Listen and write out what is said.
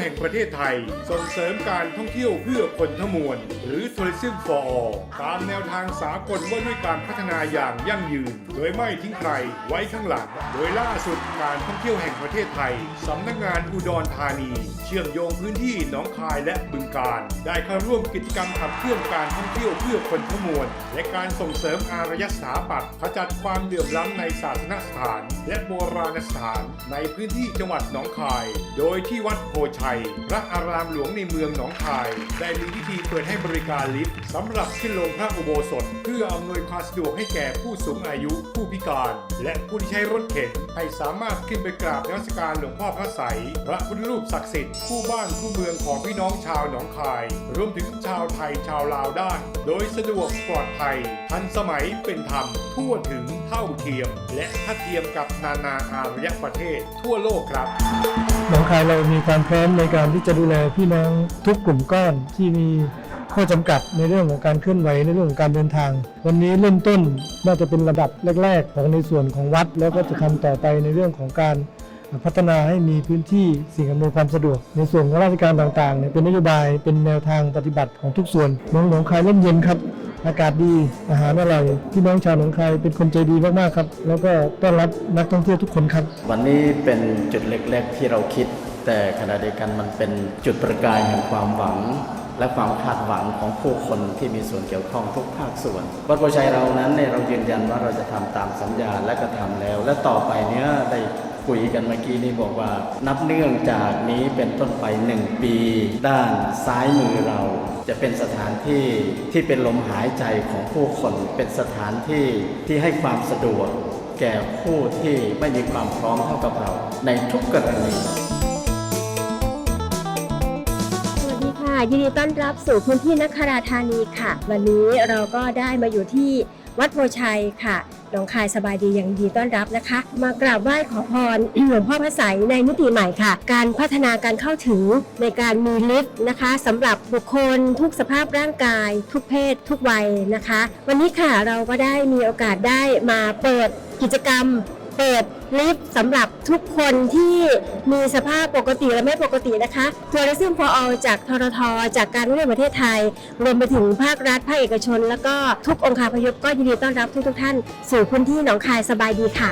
แห่งประเทศไทย ส่งเสริมการท่องเที่ยวเพื่อคนทั้งมวล หรือ Tourism for All ตามแนวทางสากลว่าด้วยการพัฒนาอย่างยั่งยืน โดยไม่ทิ้งใครไว้ข้างหลัง โดยล่าสุดการท่องเที่ยวแห่งประเทศไทยสำนักงานอุดรธานี เชื่อมโยงพื้นที่หนองคายและบึงการ ได้เข้าร่วมกิจกรรมขับเคลื่อนการท่องเที่ยวเพื่อคนทั้งมวล และการส่งเสริมอารยสถาปัตย์ขจัดความเหลื่อมล้ำในศาสนสถาน และโบราณสถาน ในพื้นที่จังหวัดหนองคาย โดยที่วัดโพชัยพระอารามหลวงในเมืองหนองคาย ได้มีพิธีเปิดให้บริการลิฟต์สำหรับขึ้นลงพระอุโบสถ เพื่ออำนวยความสะดวกให้แก่ผู้สูงอายุ ผู้พิการ และผู้ที่ใช้รถเข็นให้สามารถขึ้นไปกราบนมัสการหลวงพ่อพระใสพระพุทธรูปศักดิ์สิทธิ์คู่บ้านคู่เมืองของพี่น้องชาวหนองคาย รวมถึงชาวไทยชาวลาวได้ โดยสะดวกปลอดภัย ทันสมัยเป็นธรรม ทั่วถึงเท่าเทียม และทัดเทียมกับนานาอารยประเทศ ทั่วโลกครับ หนองคายเรามีความพร้อมในการที่จะดูแลพี่น้องทุกกลุ่มก้อนที่มีข้อจำกัดในเรื่องของการเคลื่อนไหวในเรื่องของการเดินทาง วันนี้เริ่มต้นน่าจะเป็นระดับแรก ๆ ของในส่วนของวัด แล้วก็จะทำต่อไปในเรื่องของการพัฒนาให้มีพื้นที่สิ่งอำนวยความสะดวก ในส่วนของราชการต่างๆเนี่ยเป็นนโยบายเป็นแนวทางปฏิบัติของทุกส่วนเมืองหนองคายร่มเย็นครับ อากาศดีอาหารอร่อยพี่น้องชาวหนองคายเป็นคนใจดีมากๆครับ แล้วก็ต้อนรับนักท่องเที่ยวทุกคนครับ วันนี้เป็นจุดเล็ก ๆ ที่เราคิด แต่ขณะเดียวกันมันเป็นจุดประกายแห่งความหวัง และความคาดหวังของผู้คนที่มีส่วนเกี่ยวข้องทุกภาคส่วน วัดโพชัยเรานั้นเนี่ยเรายืนยันว่าเราจะทำตามสัญญาและก็ทำแล้ว และต่อไปเนี้ยได้ คุยกันเมื่อกี้นี้บอกว่า นับเนื่องจากนี้เป็นต้นไปหนึ่งปี ด้านซ้ายมือเรา จะเป็นสถานที่ที่เป็นลมหายใจของผู้คนเป็นสถานที่ที่ให้ความสะดวก แก่ผู้ที่ไม่มีความพร้อมเท่ากับเรา ในทุกกรณีสวัสดีค่ะยินดีต้อนรับสู่พื้นที่นคราธานีค่ะ วันนี้เราก็ได้มาอยู่ที่วัดโพชัยค่ะ หนองคายสบายดีอย่างดีต้อนรับนะคะ มากราบไหว้ขอพรหลวงพ่อพระสัยในมิติใหม่ค่ะ การพัฒนาการเข้าถึงในการมีลิฟต์นะคะสำหรับบุคคลทุกสภาพร่างกาย ทุกเพศ ทุกวัยนะคะ วันนี้ค่ะเราก็ได้มีโอกาสได้มาเปิดกิจกรรม เปิดลิฟต์สำหรับทุกคนที่มีสภาพปกติและไม่ปกตินะคะ Tourism for All จากทรทจากการท่องเที่ยวประเทศไทย รวมไปถึงภาครัฐ ภาคเอกชน แล้วก็ทุกองค์คาพยพก็ยินดีต้อนรับทุกๆท่าน สู่พื้นที่หนองคายสบายดีค่ะ